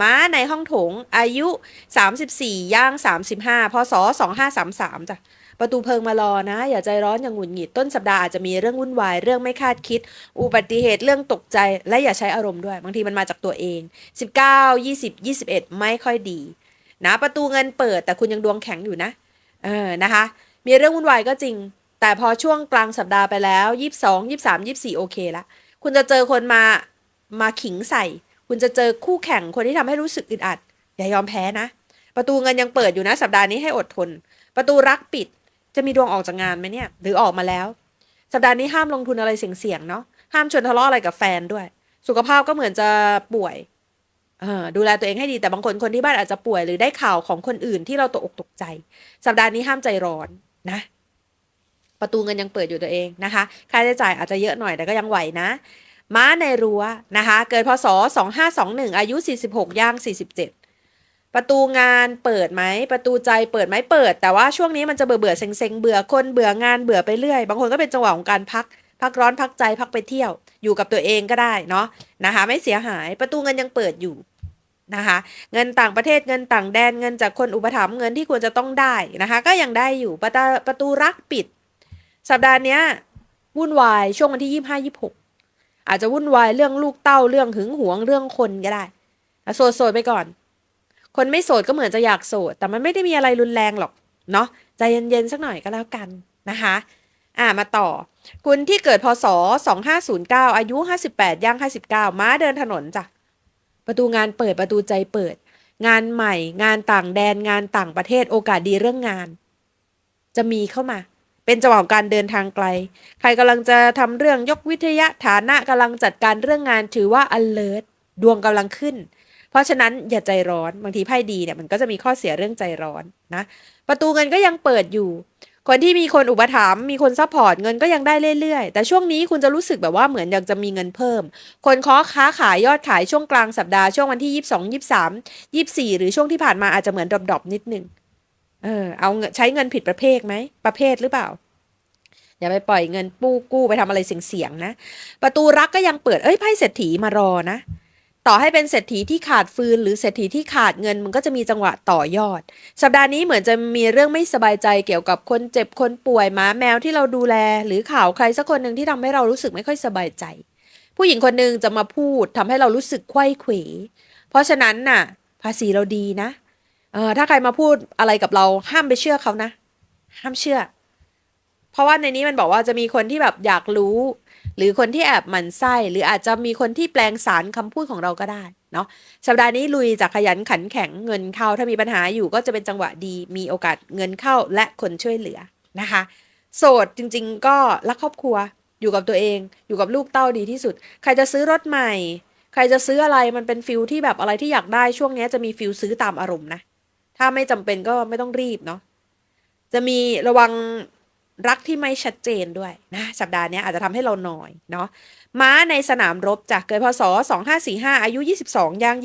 ม้าในห้องโถง อายุ 34 ย่าง 35 พศ 2533 จ้ะ ประตูเพิงมารอนะ อย่าใจร้อนอย่างหงุดหงิด ต้นสัปดาห์อาจจะมีเรื่องวุ่นวาย เรื่องไม่คาดคิด อุบัติเหตุ เรื่องตกใจ และอย่าใช้อารมณ์ด้วย บางทีมันมาจากตัวเอง 19 20 21 ไม่ค่อยดี นะ ประตูเงินเปิด แต่คุณยังดวงแข็งอยู่นะ เออ นะคะ มีเรื่องวุ่นวายก็จริง แต่พอช่วงกลางสัปดาห์ไปแล้ว 22 23 24 โอเคละ คุณจะเจอคนมา มาขิงใส่ คุณจะเจอคู่แข่งคนที่ทำให้รู้สึกอึดอัด อย่ายอมแพ้นะ ประตูเงินยังเปิดอยู่นะสัปดาห์นี้ให้อดทน ประตูรักปิด จะมีดวงออกจากงานไหมเนี่ย หรือออกมาแล้ว สัปดาห์นี้ห้ามลงทุนอะไรเสี่ยงๆเนาะ ห้ามชวนทะเลาะอะไรกับแฟนด้วย สุขภาพก็เหมือนจะป่วยดูแลตัวเองให้ดีแต่บางคนคนที่บ้านอาจจะป่วยหรือได้ข่าวของคนอื่นที่เราตกอกตกใจ สัปดาห์นี้ห้ามใจร้อนนะ ประตูเงินยังเปิดอยู่ตัวเองนะคะ ค่าใช้จ่ายอาจจะเยอะหน่อยแต่ก็ยังไหวนะ ม้าในรั้วนะคะ เกิดพศ 2521 อายุ 46 ย่าง 47 ประตูงานเปิดไหม ประตูใจเปิดไหมเปิด แต่ว่าช่วงนี้มันจะเบื่อเบื่อเซ็งเซ็งเบื่อคนเบื่องานเบื่อไปเรื่อย บางคนก็เป็นจังหวะของการพัก พักร้อนพักใจพักไปเที่ยว อยู่กับตัวเองก็ได้เนาะนะคะ ไม่เสียหายประตูเงินยังเปิดอยู่นะคะเงินต่างประเทศเงินต่างแดนเงินจากคนอุปถัมภ์เงินที่ควรจะต้องได้นะคะ ก็ยังได้อยู่ประตูประตูรักปิด สัปดาห์นี้วุ่นวายช่วงวันที่ยี่ห้ายี่หก อาจจะวุ่นวายเรื่องลูกเต้าเรื่องหึงหวงเรื่องคนก็ได้โสดโสดไปก่อน คนไม่โสดก็เหมือนจะอยากโสด แต่มันไม่ได้มีอะไรรุนแรงหรอก เนาะใจเย็นๆสักหน่อยก็แล้วกันนะคะ อ่ามาต่อ คุณที่เกิดพศ 2509 อายุ 58ย่าง59 ม้าเดินถนนจ้ะ ประตูงานเปิดประตูใจเปิด งานใหม่ งานต่างแดนงานต่างประเทศโอกาสดีเรื่องงาน จะมีเข้ามา เป็นจังหวะของการเดินทางไกล ใครกำลังจะทำเรื่องยกวิทยาฐานะกำลังจัดการเรื่องงานถือว่า alert ดวงกำลังขึ้น เพราะฉะนั้นอย่าใจร้อนบางทีไพ่ดีเนี่ยมันก็จะมีข้อเสียเรื่องใจร้อนนะ ประตูเงินก็ยังเปิดอยู่ คนที่มีคนอุปถัมภ์มีคนซัพพอร์ตเงินก็ยังได้เรื่อยๆ แต่ช่วงนี้คุณจะรู้สึกแบบว่าเหมือนอยากจะมีเงินเพิ่ม คนค้อค้าขายยอดขายช่วงกลางสัปดาห์ช่วงวันที่ 22 23 24 หรือช่วงที่ผ่านมาอาจจะเหมือนดรอปๆนิดนึง เออเอาใช้เงินผิดประเภทไหมประเภทหรือเปล่าอย่าไปปล่อยเงินปู้กู้ไปทำอะไรเสี่ยงๆนะ ประตูรักก็ยังเปิดเอ้ยไพ่เศรษฐีมารอนะ ต่อให้เป็นเศรษฐีที่ขาดฟืน หรือเศรษฐีที่ขาดเงินมันก็จะมีจังหวะต่อยอด สัปดาห์นี้เหมือนจะมีเรื่องไม่สบายใจเกี่ยวกับคนเจ็บคนป่วยหมาแมวที่เราดูแล หรือข่าวใครสักคนหนึ่งที่ทำให้เรารู้สึกไม่ค่อยสบายใจ ผู้หญิงคนหนึ่งจะมาพูดทำให้เรารู้สึกไขว้เขวเพราะฉะนั้นน่ะ ภาษีเราดีนะ เออถ้าใครมาพูดอะไรกับเราห้ามไปเชื่อเขานะ ห้ามเชื่อ เพราะว่าในนี้มันบอกว่าจะมีคนที่แบบอยากรู้ หรือคนที่แอบหมั่นไส้หรืออาจจะมีคนที่แปลงสารคำพูดของเราก็ได้เนาะสัปดาห์นี้ลุยจากขยันขันแข็งเงินเข้าถ้ามีปัญหาอยู่ก็จะเป็นจังหวะดีมีโอกาสเงินเข้าและคนช่วยเหลือนะคะ โสดจริง ๆ ก็รักครอบครัวอยู่กับตัวเอง อยู่กับลูกเต้าดีที่สุด ใครจะซื้อรถใหม่ ใครจะซื้ออะไรมันเป็นฟิลที่แบบอะไรที่อยากได้ช่วงนี้จะมีฟิลซื้อตามอารมณ์นะ ถ้าไม่จำเป็นก็ไม่ต้องรีบเนาะจะมีระวังรักที่ไม่ชัดเจนด้วยนะสัปดาห์นี้อาจจะทำให้เราหน่อยเนาะม้าในสนามรบจากเกิดพศ 2545 อายุ 22ย่าง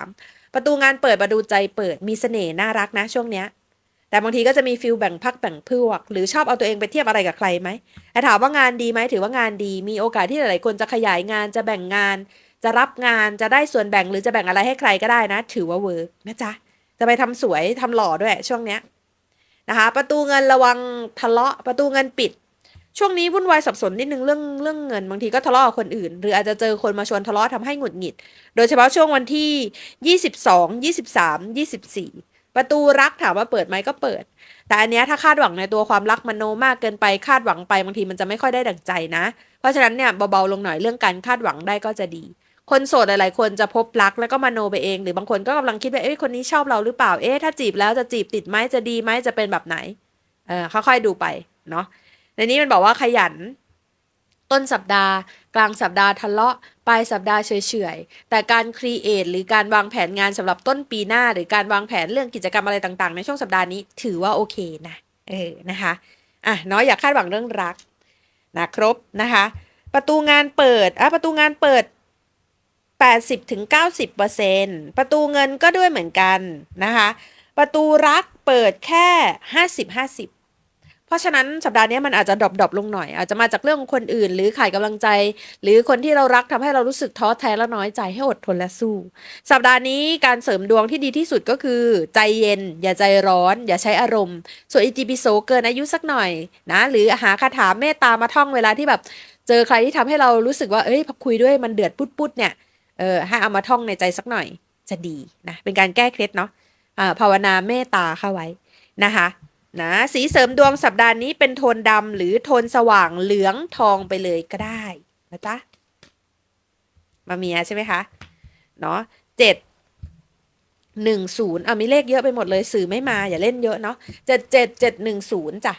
23 ประตูงานเปิดประตูใจเปิดมีเสน่ห์น่ารักนะช่วงเนี้ยแต่บางทีก็จะมีฟิลแบ่งพักแบ่งพวก หรือชอบเอาตัวเองไปเทียบอะไรกับใครไหมแต่ถามว่างานดีไหมถือว่างานดี มีโอกาสที่หลายๆคนจะขยายงานจะแบ่งงาน จะรับงานจะได้ส่วนแบ่งหรือจะแบ่งอะไรให้ใครก็ได้นะ ถือว่าเวิร์กนะจ๊ะ จะไปทำสวยทำหล่อด้วยช่วงเนี้ยนะคะ ประตูเงินระวังทะเลาะประตูเงินปิด ช่วงนี้วุ่นวายสับสนนิดนึงเรื่องเรื่องเงินบางทีก็ทะเลาะกับคนอื่น หรืออาจจะเจอคนมาชวนทะเลาะทำให้หงุดหงิด โดยเฉพาะช่วงวันที่ 22 23 24 ประตูรักถามว่าเปิดไหมก็เปิด แต่อันเนี้ยถ้าคาดหวังในตัวความรักมันโนมากเกินไปคาดหวังไปบางทีมันจะไม่ค่อยได้ดั่งใจนะ เพราะฉะนั้นเนี่ยเบาๆลงหน่อยเรื่องการคาดหวังได้ก็จะดี คนโสดหลาย ๆ คนจะพบรักแล้วก็มโนไปเอง หรือบางคนก็กำลังคิดว่าเอ้ยคนนี้ชอบเราหรือเปล่าเอ๊ะถ้าจีบแล้วจะจีบติดไหมจะดีไหมจะเป็นแบบไหนเออค่อยๆดูไปเนาะในนี้มันบอกว่าขยัน ต้นสัปดาห์ กลางสัปดาห์ทะเลาะปลายสัปดาห์เฉยๆแต่การครีเอทหรือการวางแผนงานสำหรับต้นปีหน้า หรือการวางแผนเรื่องกิจกรรมอะไรต่าง ๆ ในช่วงสัปดาห์นี้ถือว่าโอเคนะเออนะคะอะเนาะอย่าคาดหวังเรื่องรักนะครบนะคะ ประตูงานเปิดอะประตูงานเปิด 80ถึง90เปอร์เซ็นประตูเงินก็ด้วยเหมือนกันนะคะ ประตูรักเปิดแค่ 50 50 เพราะราะฉะนั้นสัปดาห์นี้มันอาจจะดรอปดรอปลงหน่อย อาจจะมาจากเรื่องของคนอื่น หรือขาดกำลังใจ หรือคนที่เรารักทำให้เรารู้สึกท้อแท้และน้อยใจให้อดทนและสู้ สัปดาห์นี้การเสริมดวงที่ดีที่สุดก็คือ ใจเย็น อย่าใจร้อน อย่าใช้อารมณ์ ส่วนอิติปิโสเกินอายุสักหน่อยนะหรือหาคาถาเมตตามาท่องเวลาที่แบบเจอใครที่ทำให้เรารู้สึกว่า เอ้ยพอคุยด้วยมันเดือดปุดๆเนี่ย เออให้เอามาท่องในใจสักหน่อยจะดีนะเป็นการแก้เคล็ดเนาะภาวนาเมตตาเข้าไว้นะคะนะสีเสริมดวงสัปดาห์นี้เป็นโทนดำหรือโทนสว่างเหลืองทองไปเลยก็ได้นะจ๊ะมาเมียใช่ไหมคะเนาะเจ็ดหนึ่งศูนย์เอะมีเลขเยอะไปหมดเลยสื่อไม่มาอย่าเล่นเยอะเนาะเจ็ดเจ็ดเจ็ดหนึ่งศูนย์จ้ะ